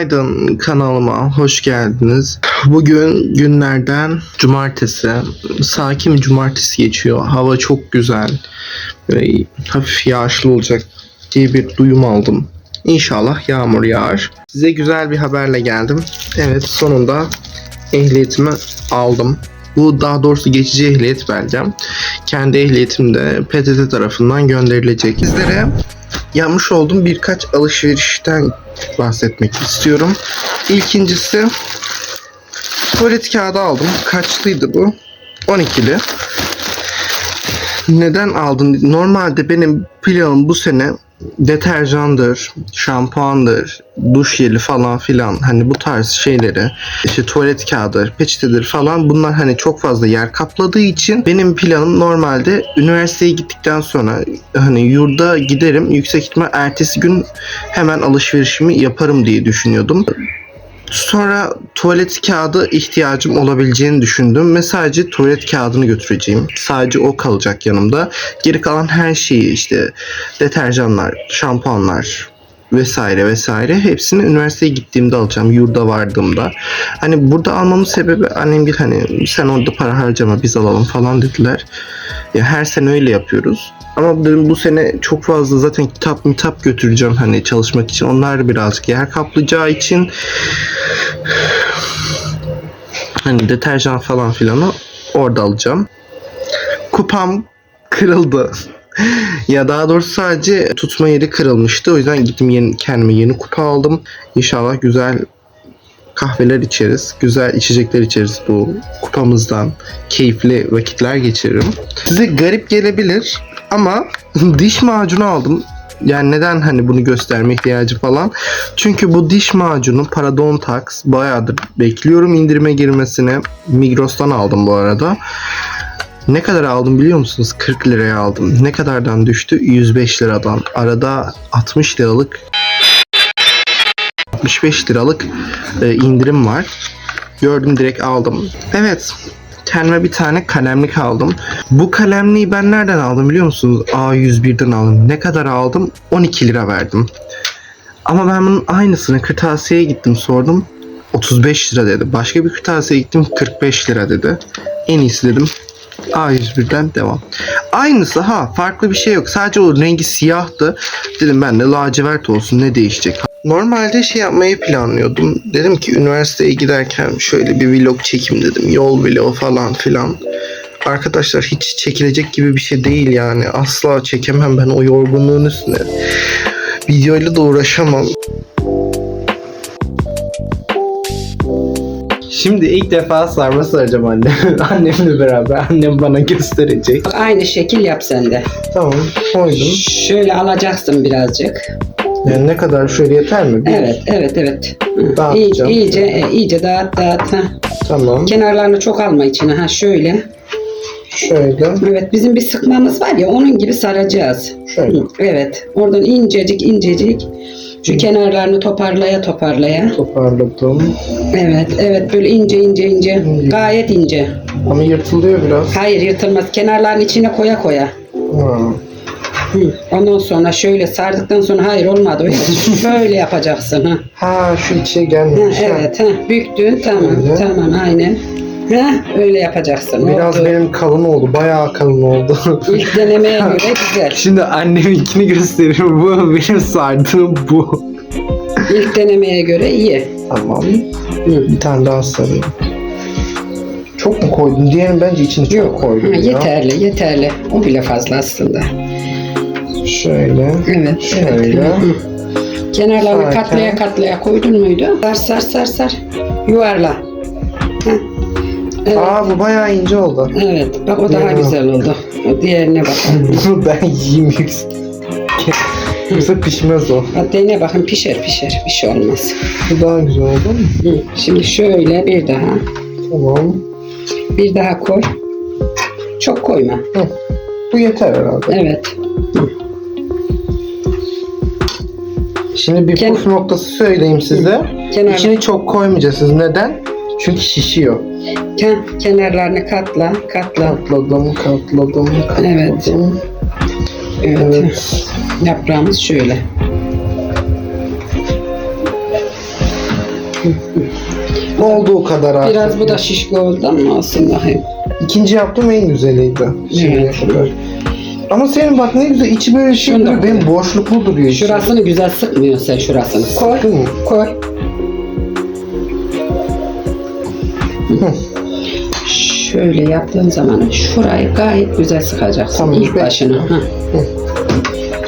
Günaydın kanalıma hoş geldiniz. Bugün günlerden cumartesi. Sakin cumartesi geçiyor. Hava çok güzel. Böyle hafif yağışlı olacak diye bir duyum aldım. İnşallah yağmur yağar. Size güzel bir haberle geldim. Evet sonunda ehliyetimi aldım. Bu daha doğrusu geçici ehliyet belgem. Kendi ehliyetim de PTT tarafından gönderilecek. Sizlere yapmış olduğum birkaç alışverişten bahsetmek istiyorum. İlkincisi tuvalet kağıdı aldım. Kaçlıydı bu? 12'li. Neden aldın? Normalde benim planım bu sene deterjandır, şampuandır, duş jeli falan filan hani bu tarz şeyleri işte tuvalet kağıdı, peçetedir falan bunlar hani çok fazla yer kapladığı için benim planım normalde üniversiteye gittikten sonra hani yurda giderim yüksek ihtimal ertesi gün hemen alışverişimi yaparım diye düşünüyordum. Sonra tuvalet kağıdı ihtiyacım olabileceğini düşündüm ve sadece tuvalet kağıdını götüreceğim. Sadece o kalacak yanımda. Geri kalan her şeyi işte deterjanlar, şampuanlar vesaire vesaire hepsini üniversiteye gittiğimde alacağım. Yurda vardığımda. Hani burada almamın sebebi annem bir hani sen orada para harcama biz alalım falan dediler. Ya her sene öyle yapıyoruz. Ama dedim bu sene çok fazla zaten kitap mitap götüreceğim hani çalışmak için. Onlar birazcık yer kaplayacağı için hani deterjan falan filanı orada alacağım. Kupam kırıldı. ya daha doğrusu sadece tutma yeri kırılmıştı. O yüzden gittim yeni, kendime yeni kupa aldım. İnşallah güzel kahveler içeriz. Güzel içecekler içeriz bu kupamızdan. Keyifli vakitler geçiririm. Size garip gelebilir ama diş macunu aldım. Yani neden hani bunu gösterme ihtiyacı falan? Çünkü bu diş macunu Parodontax bayağıdır bekliyorum indirime girmesine. Migros'tan aldım bu arada. Ne kadar aldım biliyor musunuz? 40 liraya aldım. Ne kadardan düştü? 105 liradan. Arada 60 liralık 65 liralık e, indirim var. Gördüm direkt aldım. Evet. Kendime bir tane kalemlik aldım. Bu kalemliği ben nereden aldım biliyor musunuz? A101'den aldım. Ne kadar aldım? 12 lira verdim. Ama ben bunun aynısını kırtasiyeye gittim sordum. 35 lira dedi. Başka bir kırtasiyeye gittim 45 lira dedi. En iyisi dedim A101'den devam. Aynısı ha farklı bir şey yok. Sadece o rengi siyahtı. Dedim ben de lacivert olsun ne değişecek. Normalde şey yapmayı planlıyordum. Dedim ki üniversiteye giderken şöyle bir vlog çekeyim dedim. Yol vlogu falan filan. Arkadaşlar hiç çekilecek gibi bir şey değil yani. Asla çekemem ben o yorgunluğun üstüne. Videoyla da uğraşamam. Şimdi ilk defa sarma saracağım anne. Annemle beraber. Annem bana gösterecek. Aynı şekil yap sen de. Tamam koydum. Şöyle alacaksın birazcık. Yani ne kadar şöyle yeter mi? Bir- Evet, evet, evet. Dağıtacağım. İyi, iyice, e, iyice dağıt, dağıt. Ha. Tamam. Kenarlarını çok alma içine. Ha şöyle. Şöyle. Evet, bizim bir sıkmamız var ya, onun gibi saracağız. Şöyle. Evet, oradan incecik incecik. Şu kenarlarını toparlaya toparlaya. Toparladım. Evet, evet böyle ince ince ince. İnce. Gayet ince. Ama yırtılıyor biraz. Hayır yırtılmaz. Kenarların içine koya koya. Ha. Hı. Ondan sonra şöyle sardıktan sonra hayır olmadı. Öyle Şöyle yapacaksın. Ha. Ha şu içe gelmemiş. ha. evet, ha, büktün, tamam, Öyle. tamam, aynen. Ha, öyle yapacaksın. Biraz oldu. benim kalın oldu. Bayağı kalın oldu. İlk denemeye göre güzel. Şimdi anneminkini gösteriyorum. Bu benim sardığım bu. İlk denemeye göre iyi. Tamam. Hı. Bir tane daha sarayım. Çok mu koydum? Diğerini bence içine çok Yok, koydum ha, ya. yeterli, yeterli. O bile fazla aslında. Şöyle. Evet, Şöyle. evet. Kenarlarını Sararken. katlaya katlaya koydun muydu? Sar sar sar sar. Yuvarla. Ha. Evet, Aa bu bayağı ince oldu. evet. Bak o daha Ya. güzel oldu. O diğerine bakalım. Bunu ben yiyeyim. Yoksa pişmez o. Hadi dene bakın pişer pişer. Bir şey olmaz. Bu daha güzel oldu mu? Hı. Şimdi şöyle bir daha. Tamam. Bir daha koy. Çok koyma. Bu yeter herhalde. Evet. Şimdi bir Ken- püf noktası söyleyeyim size. Kenar- İçini çok koymayacaksınız. Neden? Çünkü şişiyor. Ken- kenarlarını katla, katla. Katladım, katladım, katladım. Evet. Evet. Evet. Yaprağımız şöyle. Olduğu kadar artık. Biraz bu da şişko oldu ama olsun bakayım. İkinci yaptığım en güzeliydi. Şimdiye Evet. kadar. Ama senin bak ne güzel içi böyle şey duruyor. Benim boşluklu duruyor içi. Şurasını güzel sıkmıyorsun sen şurasını. Koy, Sıkın Şöyle yaptığın zaman şurayı gayet güzel sıkacaksın Tamam, ilk peki. başını. Ha.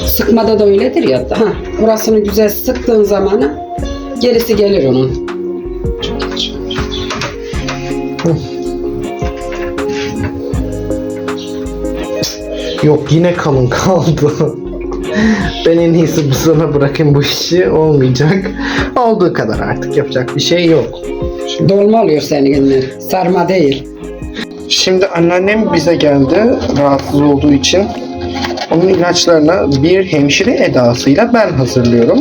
Sıkmada da öyledir ya. Ha, burasını güzel sıktığın zaman gerisi gelir onun. Yok yine kalın kaldı. ben en iyisi bu sana bırakayım bu işi. Olmayacak. Olduğu kadar artık yapacak bir şey yok. Dolma oluyor senin eline. Sarma değil. Şimdi anneannem bize geldi rahatsız olduğu için. Onun ilaçlarını bir hemşire edasıyla ben hazırlıyorum.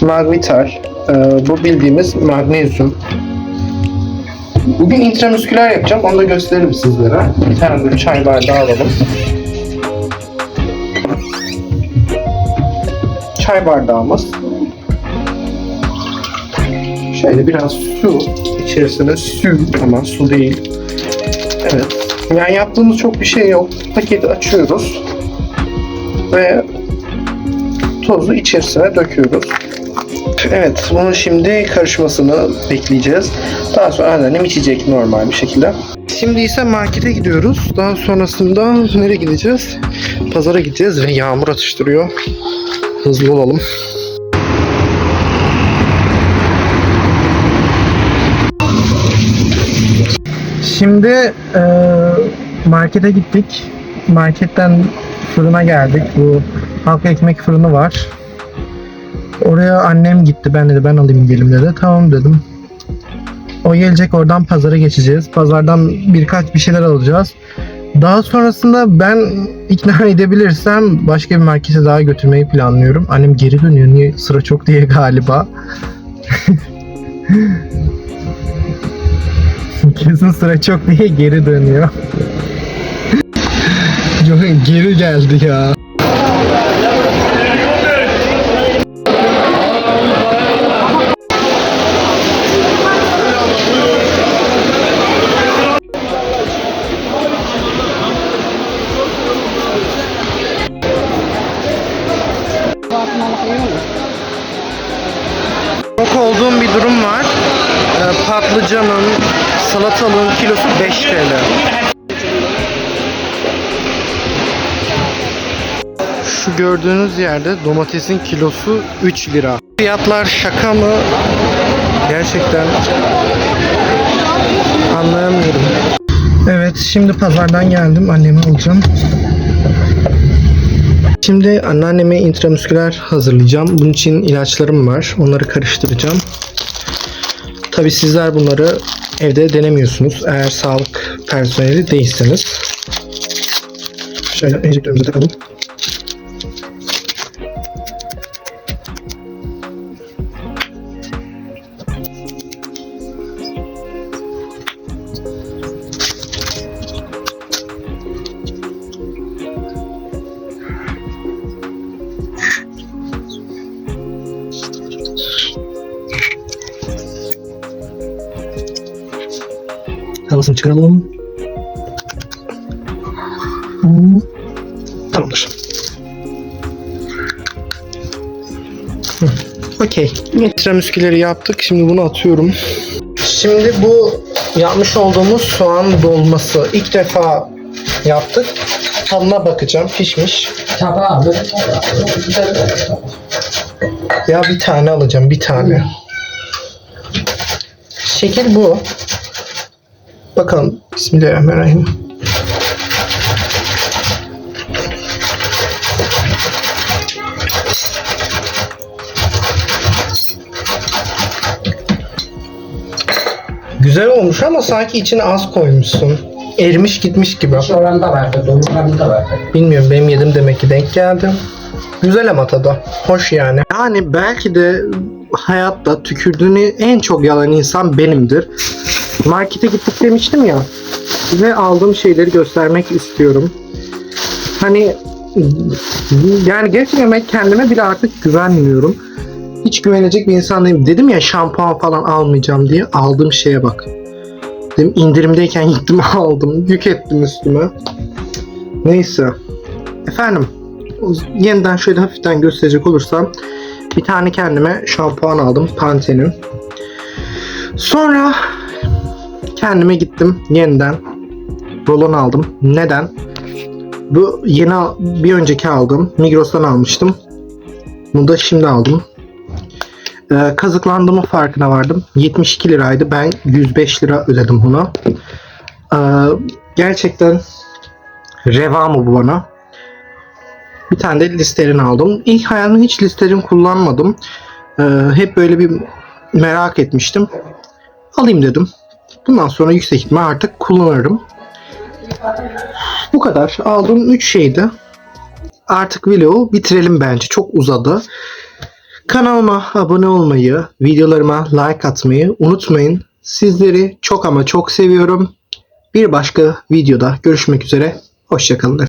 Magvitar, e, bu bildiğimiz magnezyum. Bugün intramüsküler yapacağım, onu da gösteririm sizlere. Bir tane de çay bardağı alalım. Çay bardağımız. Şöyle biraz su, içerisine su ama su değil. Evet. Yani yaptığımız çok bir şey yok. Paketi açıyoruz ve tozu içerisine döküyoruz. Evet, bunun şimdi karışmasını bekleyeceğiz. Daha sonra anneannem içecek normal bir şekilde. Şimdi ise markete gidiyoruz. Daha sonrasında nereye gideceğiz? Pazara gideceğiz ve yağmur atıştırıyor. Hızlı olalım. Şimdi e, markete gittik. Marketten fırına geldik. Bu halk ekmek fırını var. Oraya annem gitti. Ben dedi ben alayım gelim dedi. Tamam dedim. O gelecek oradan pazara geçeceğiz. Pazardan birkaç bir şeyler alacağız. Daha sonrasında ben ikna edebilirsem başka bir markete daha götürmeyi planlıyorum. Annem geri dönüyor. Niye sıra çok diye galiba. Kesin sıra çok diye geri dönüyor. Geri geldi ya. Salatalığın kilosu 5 TL. Şu gördüğünüz yerde domatesin kilosu 3 lira. Fiyatlar şaka mı? Gerçekten anlayamıyorum. Evet şimdi pazardan geldim. Annemi alacağım. Şimdi anneanneme intramüsküler hazırlayacağım. Bunun için ilaçlarım var. Onları karıştıracağım. Tabi sizler bunları evde denemiyorsunuz. Eğer sağlık personeli değilseniz. Şöyle enjektörümüze takalım. Havasını çıkaralım. Hmm. Tamamdır. Hı, Okey. Tiramisküleri yaptık. Şimdi bunu atıyorum. Şimdi bu yapmış olduğumuz soğan dolması. ilk defa yaptık. Tadına bakacağım. Pişmiş. Ya bir tane alacağım. Bir tane. Şekil bu. Bakalım. Bismillahirrahmanirrahim. Güzel olmuş ama sanki içine az koymuşsun. erimiş gitmiş gibi. Yaş oranda vardı, dolu oranda vardı. Bilmiyorum benim yedim demek ki denk geldi. Güzel ama tadı. Hoş yani. Yani belki de hayatta tükürdüğünü en çok yalan insan benimdir. Markete gittik demiştim ya. Ve aldığım şeyleri göstermek istiyorum. Hani yani gerçekten ben kendime bile artık güvenmiyorum. Hiç güvenecek bir insan değilim. Dedim ya şampuan falan almayacağım diye aldığım şeye bak. Dedim indirimdeyken gittim aldım. Yük ettim üstüme. Neyse. Efendim yeniden şöyle hafiften gösterecek olursam bir tane kendime şampuan aldım Pantene'in. Sonra kendime gittim yeniden rolon aldım. Neden? Bu yeni bir önceki aldım. Migros'tan almıştım. Bunu da şimdi aldım. Ee, kazıklandığımın farkına vardım. 72 liraydı. Ben 105 lira ödedim buna. Ee, gerçekten reva mı bu bana? Bir tane de Listerin aldım. İlk hayatımda hiç Listerin kullanmadım. Ee, hep böyle bir merak etmiştim. Alayım dedim. Bundan sonra yüksek ihtimal artık kullanırım. Bu kadar. Aldığım 3 şeydi. Artık vlogu bitirelim bence. Çok uzadı. Kanalıma abone olmayı, videolarıma like atmayı unutmayın. Sizleri çok ama çok seviyorum. Bir başka videoda görüşmek üzere. Hoşçakalın.